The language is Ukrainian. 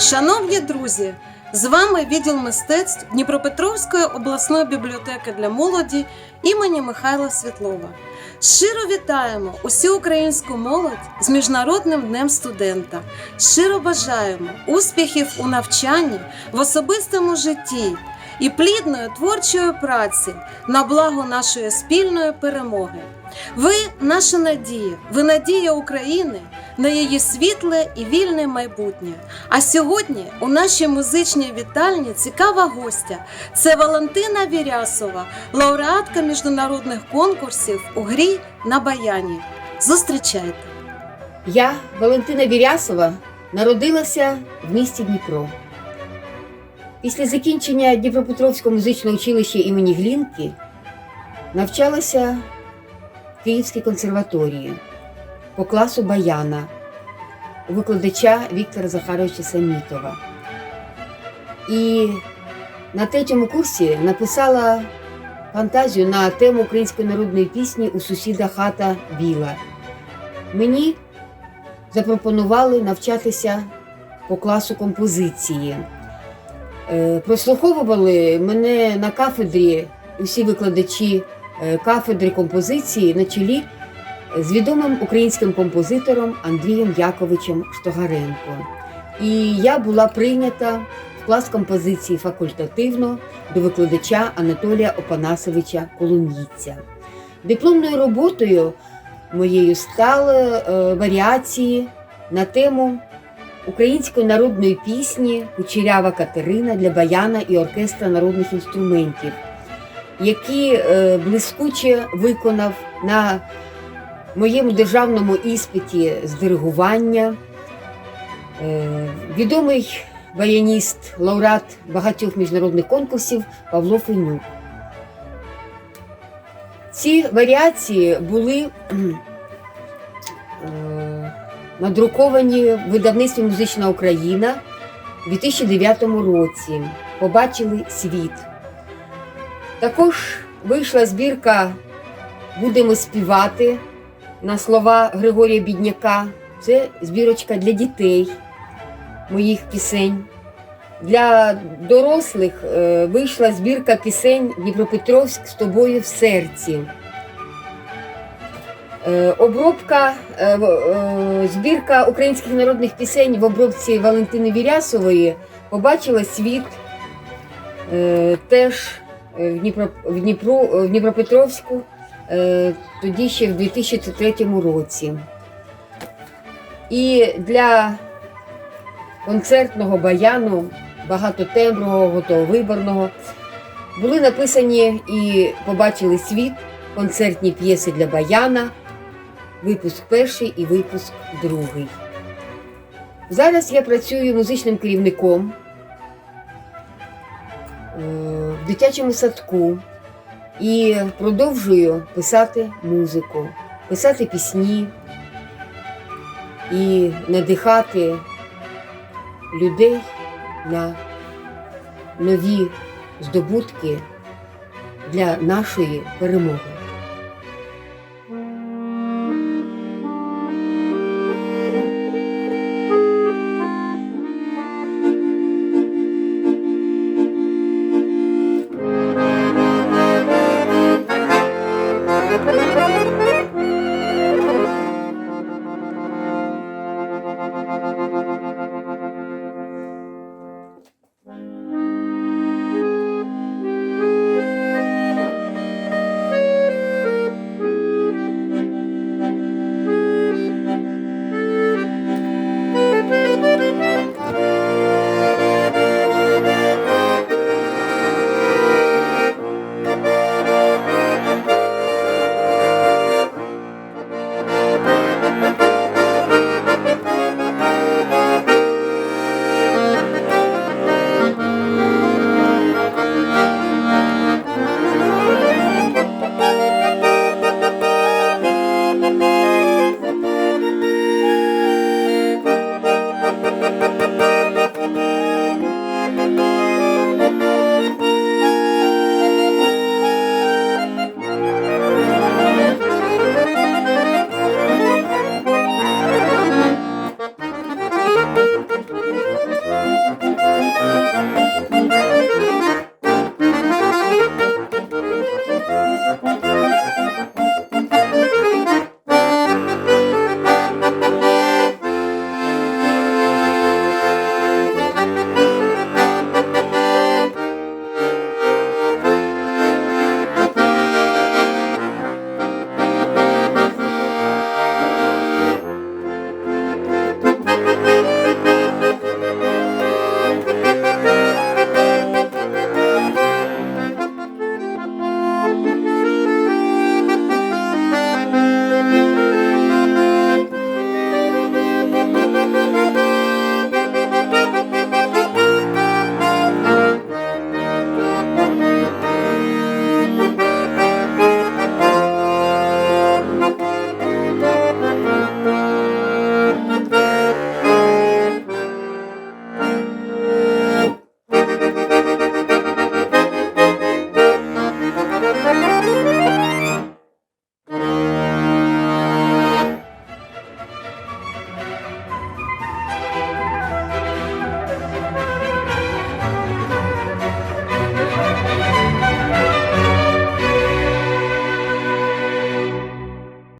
Шановні друзі, з вами відділ мистецтв Дніпропетровської обласної бібліотеки для молоді імені Михайла Світлова. Щиро вітаємо усю українську молодь з Міжнародним днем студента. Щиро бажаємо успіхів у навчанні, в особистому житті і плідної творчої праці на благо нашої спільної перемоги. Ви наша надія, ви надія України на її світле і вільне майбутнє. А сьогодні у нашій музичній вітальні цікава гостя. Це Валентина Вірясова, лауреатка міжнародних конкурсів у грі на баяні. Зустрічайте! Я, Валентина Вірясова, народилася в місті Дніпро. Після закінчення Дніпропетровського музичного училища імені Глінки навчалася в Київській консерваторії по класу баяна викладача Віктора Захаровича Самітова. І на третьому курсі написала фантазію на тему української народної пісні У сусіда хата біла. Мені запропонували навчатися по класу композиції. Е, Прослуховували мене на кафедрі усі викладачі е, кафедри композиції на чолі з відомим українським композитором Андрієм Яковичем Штогаренко. І я була прийнята в клас композиції факультативно до викладача Анатолія Опанасовича Коломійця. Дипломною роботою моєю стали е, варіації на тему української народної пісні Кучерява Катерина для баяна і оркестра народних інструментів, які е, блискуче виконав на моєму державному іспиті з диригування. Е, відомий баяніст, лауреат багатьох міжнародних конкурсів Павло Фенюк. Ці варіації були е, надруковані в видавництві Музична Україна у 2009 році. Побачили світ. Також вийшла збірка Будемо співати на слова Григорія Бідняка. Це збірочка для дітей моїх пісень. Для дорослих е, вийшла збірка пісень Дніпропетровськ з тобою в серці. Е, Обробка, е, е, збірка українських народних пісень в обробці Валентини Вірясової побачила світ теж в, Дніпро, в, Дніпро, в Дніпропетровську, тоді ще в 2003 році. І для концертного баяну, багатотембрового, готововиборного, були написані і побачили світ концертні п'єси для баяна, випуск перший і випуск другий. Зараз я працюю музичним керівником е, в дитячому садку і продовжую писати музику, писати пісні і надихати людей на нові здобутки для нашої перемоги.